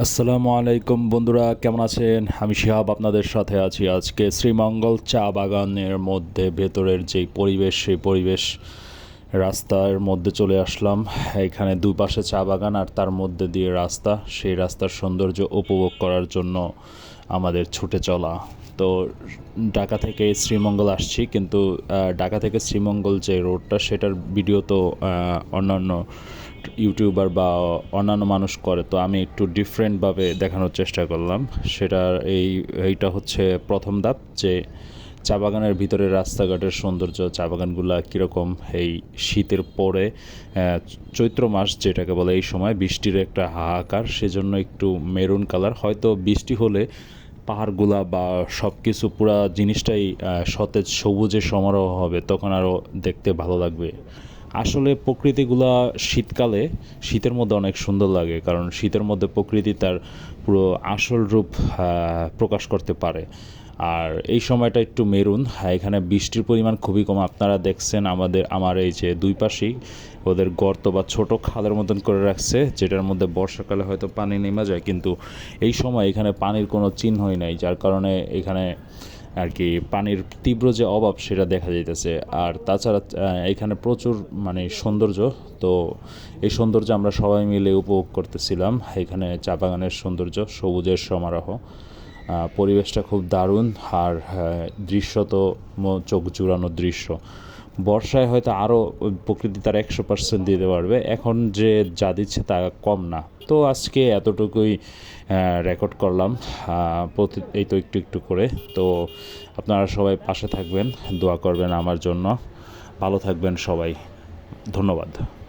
আসসালামু আলাইকুম বন্ধুরা, কেমন আছেন? আমি শিহাব, আপনাদের সাথে আছি আজকে শ্রীমঙ্গল চা বাগানের মধ্যে, ভেতরের যেই পরিবেশ, সেই পরিবেশ রাস্তার মধ্যে চলে আসলাম। এখানে দুপাশে চা বাগান আর তার মধ্যে দিয়ে রাস্তা। সেই রাস্তার সৌন্দর্য উপভোগ করার জন্য আমাদের ছুটে চলা। তো ঢাকা থেকে শ্রীমঙ্গল আসছি, কিন্তু ঢাকা থেকে শ্রীমঙ্গল যে রোডটা সেটার ভিডিও তো অন্যান্য ইউটিউবার বা অন্যান্য মানুষ করে, তো আমি একটু ডিফারেন্টভাবে দেখানোর চেষ্টা করলাম। সেটার এই, এইটা হচ্ছে প্রথম ধাপ যে চা বাগানের ভিতরে রাস্তাঘাটের সৌন্দর্য, চা বাগানগুলা কীরকম, এই শীতের পরে চৈত্র মাস যেটাকে বলে এই সময় বৃষ্টির একটা হাহাকার, সেজন্য একটু মেরুন কালার। হয়তো বৃষ্টি হলে পাহাড়গুলা বা সব কিছু পুরা জিনিসটাই সতেজ সবুজে সমারোহ হবে, তখন আরও দেখতে ভালো লাগবে। আসলে প্রকৃতিগুলা শীতকালে শীতের মধ্যে অনেক সুন্দর লাগে কারণ শীতের মধ্যে প্রকৃতি তার পুরো আসল রূপ প্রকাশ করতে পারে। আর এই সময়টা একটু মেরুন হ্যাঁ, এখানে বৃষ্টির পরিমাণ খুবই কম। আপনারা দেখছেন আমাদের আমার এই যে দুই পাশেই ওদের গর্ত বা ছোট খালের মতন করে রাখছে যেটার মধ্যে বর্ষাকালে হয়তো পানি নেমে যায় কিন্তু এই সময় এখানে পানির কোনো চিহ্নই নাই যার কারণে এখানে আর কি, পানির তীব্র যে অভাব সেটা দেখা যাইতেছে। আর তাছাড়া এখানে প্রচুর মানে সৌন্দর্য। তো এই সৌন্দর্য আমরা সবাই মিলে উপভোগ করতেছিলাম। এখানে চা বাগানের সৌন্দর্য, সবুজের সমারোহ। পরিবেশটা খুব দারুণ। আর দৃশ্য তো চোখ জুড়ানো দৃশ্য। বর্ষায় হয়তো আরও প্রকৃতি তার একশো পার্সেন্ট দিতে পারবে। এখন যে যা দিচ্ছে তা কম না। তো আজকে এতটুকুই রেকর্ড করলাম। প্রতি, এই তো একটু একটু করে। তো আপনারা সবাই পাশে থাকবেন, দোয়া করবেন আমার জন্য। ভালো থাকবেন সবাই। ধন্যবাদ।